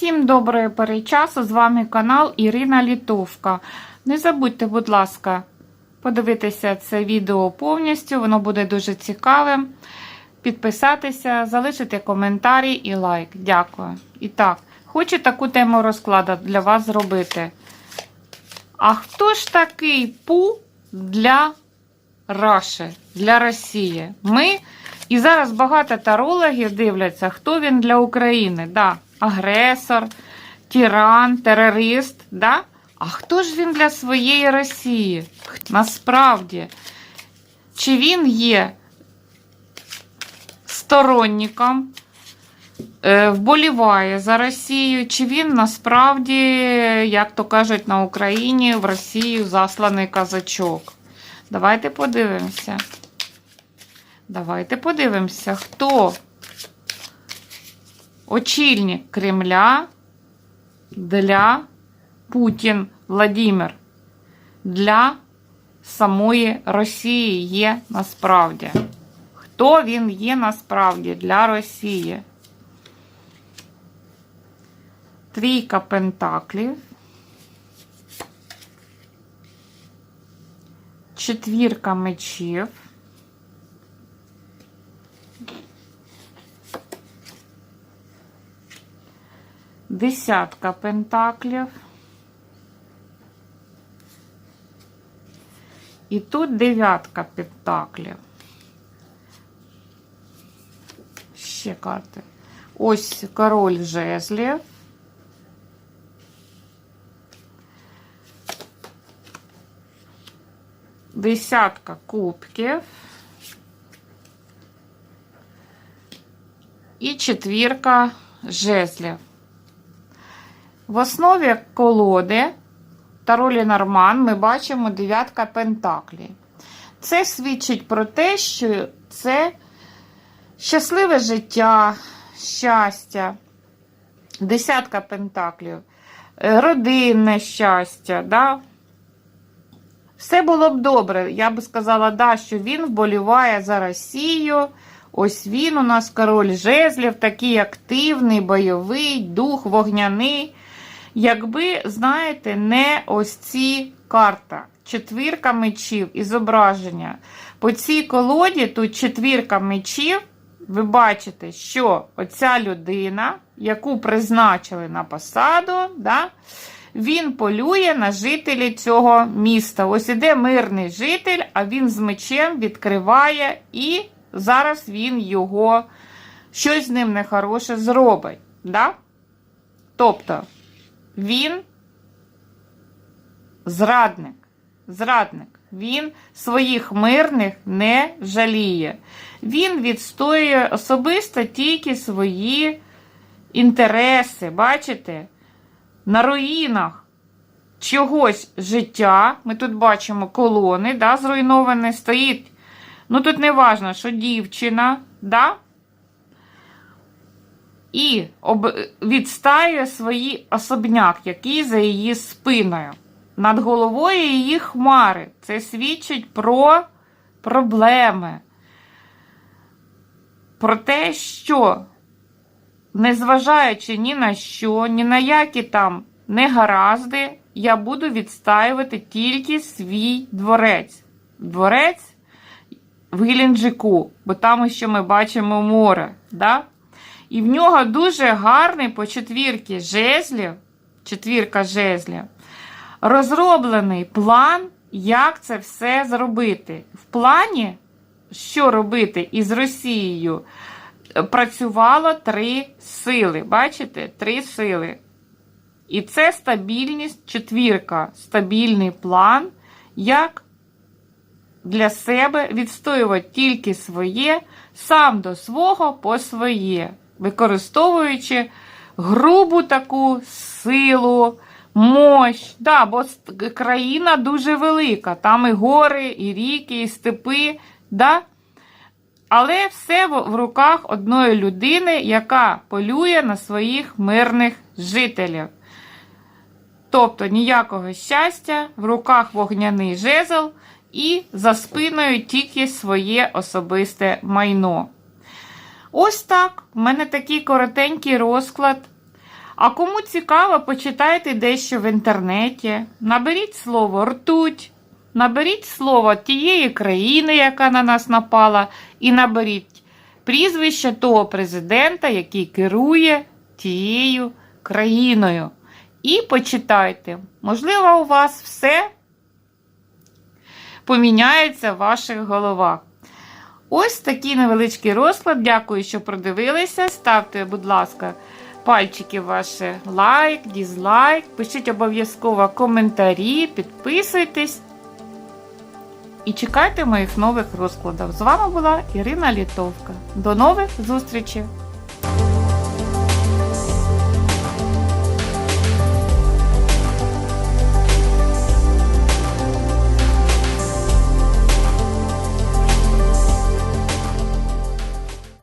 Всім доброї пори часу. З вами канал Ірина Літовка. Не забудьте, будь ласка, подивитися це відео повністю, воно буде дуже цікавим. Підписатися, залишити коментарі і лайк. Дякую. І так, хочу таку тему розкладу для вас зробити. А хто ж такий пу для Раші, для Росії? Ми. І зараз багато тарологів дивляться, хто він для України. Да, агресор, тиран, терорист. Да? А хто ж він для своєї Росії? Насправді, чи він є сторонником, вболіває за Росію, чи він насправді, як то кажуть на Україні, в Росію засланий казачок? Давайте подивимося. Давайте подивимося, хто очільник Кремля для Путін Владимир для самої Росії є насправді. Хто він є насправді для Росії? Трійка пентаклів. Четвірка мечів. Десятка пентаклів. І тут дев'ятка пентаклів. Ще карти. Ось король жезлів. Десятка кубків. І четвірка жезлів. В основі колоди Таро Норман ми бачимо дев'ятка пентаклів. Це свідчить про те, що це щасливе життя, щастя, десятка пентаклів, родинне щастя. Да? Все було б добре. Я би сказала, да, що він вболіває за Росію. Ось він у нас король жезлів, такий активний, бойовий, дух, вогняний. Якби, знаєте, не ось ці карта, четвірка мечів і зображення. По цій колоді тут четвірка мечів, ви бачите, що оця людина, яку призначили на посаду, да, він полює на жителі цього міста. Ось іде мирний житель, а він з мечем відкриває, і зараз він його щось з ним нехороше зробить. Да? Тобто. Він зрадник. Зрадник. Він своїх мирних не жаліє. Він відстоює особисто тільки свої інтереси. Бачите? На руїнах чогось життя. Ми тут бачимо колони, да, зруйноване стоїть. Ну, тут не важно, що дівчина, да? і об... відстаює свій особняк, який за її спиною. Над головою її хмари. Це свідчить про проблеми. Про те, що, незважаючи ні на що, ні на які там негаразди, я буду відстаювати тільки свій дворець. Дворець в Геленджику, бо там ще ми бачимо море. Да? І в нього дуже гарний по четвірки жезлів, четвірка жезлів, розроблений план, як це все зробити. В плані, що робити із Росією, працювало три сили. Бачите? Три сили. І це стабільність, четвірка, стабільний план, як для себе відстоювати тільки своє, сам до свого по своє використовуючи грубу таку силу, мощ. Да, Бо країна дуже велика. Там і гори, і ріки, і степи. Да? Але все в руках одної людини, яка полює на своїх мирних жителів. Тобто ніякого щастя, в руках вогняний жезл і за спиною тільки своє особисте майно. Ось так. В мене такий коротенький розклад. А кому цікаво, почитайте дещо в інтернеті. Наберіть слово ртуть, наберіть слово тієї країни, яка на нас напала, і наберіть прізвище того президента, який керує тією країною. І почитайте. Можливо, у вас все поміняється в ваших головах. Ось такий невеличкий розклад. Дякую, що продивилися. Ставте, будь ласка, пальчики ваші лайк, дізлайк. Пишіть обов'язково коментарі, підписуйтесь. І чекайте моїх нових розкладів. З вами була Ірина Літовка. До нових зустрічей!